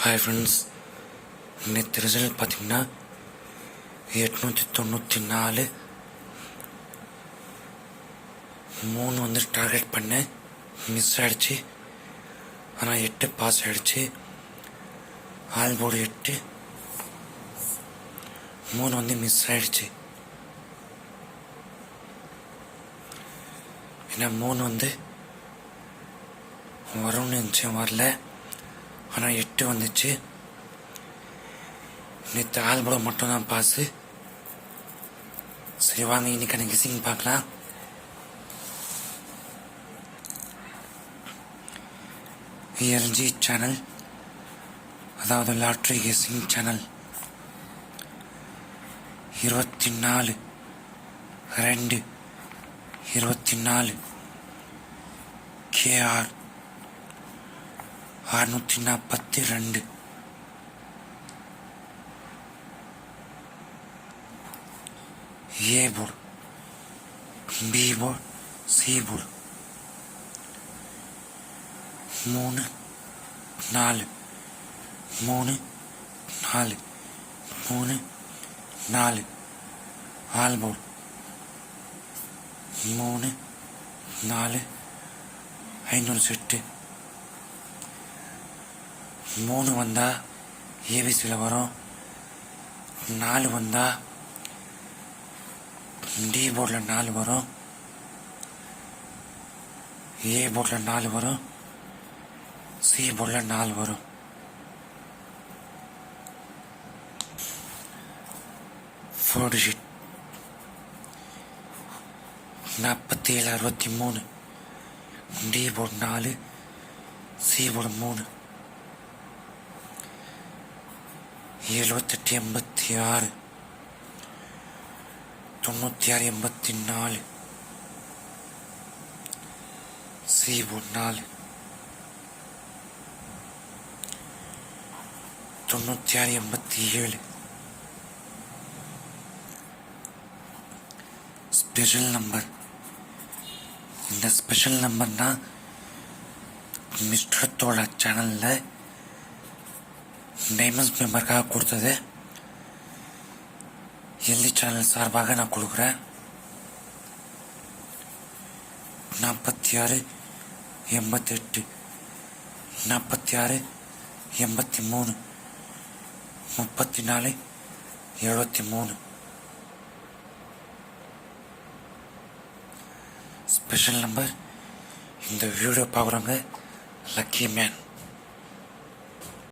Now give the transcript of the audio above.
Hi friends நேற்று result பார்த்தீங்கன்னா எட்நூற்றி தொண்ணூற்றி நாலு. மூணு வந்து டார்கெட் பண்ணேன். மிஸ் ஆகிடுச்சு ஆனால் எட்டு பாஸ் ஆகிடுச்சு ஆல் போர்டு எட்டு. மூணு வந்து மிஸ் ஆகிடுச்சு ஏன்னா மூணு வந்து வரும்னு இருந்துச்சு வரல. ஆனால் எட்டு வந்துச்சு. நேற்று ஆல்போட மட்டும்தான் பாஸு சரி வாங்க இன்னைக்கான கெஸிங் பார்க்கலாம். விஎல்ஜி சேனல் அதாவது லாட்ரி கெஸிங் சேனல் இருபத்தி நாலு ரெண்டு இருபத்தி நாலு கேஆர் அறுநூற்றி நாற்பத்தி ரெண்டு. A board B board C board மூணு நாலு. மூணு நாலு. மூணு நாலு. ஆல் போர்டு மூணு நாலு. ஐநூறு செட்டு. மூணு வந்தா ஏபிசியில் வரும். நாலு வந்தா டி போர்டில் நாலு வரும். ஏ போர்டில் நாலு வரும். சி போர்டில் நாலு வரும். ஃபோர் டிஜிட் நாற்பத்தி ஏழு அறுபத்தி மூணு. டி போர்டு நாலு சி போர்டு மூணு. எழுபத்தெட்டு எண்பத்தி ஆறு. தொண்ணூற்றி ஆறு எண்பத்தி நாலு. சி போர்டு நாலு. தொண்ணூற்றி ஆறு எண்பத்தி ஏழு. Special number. இந்த ஸ்பெஷல் நம்பர்னா மிஸ்டர் தோழா சேனலில் டைமண்ட்ஸ் மெம்பருக்காக கொடுத்தது. எல்இ சேனல் சார்பாக நான் கொடுக்குறேன். நாற்பத்தி ஆறு எண்பத்தெட்டு நாற்பத்தி ஆறு எண்பத்தி மூணு முப்பத்தி நாலு எழுபத்தி மூணு ஸ்பெஷல் நம்பர் இந்த வீடியோ பார்க்குறவங்க லக்கி மேன்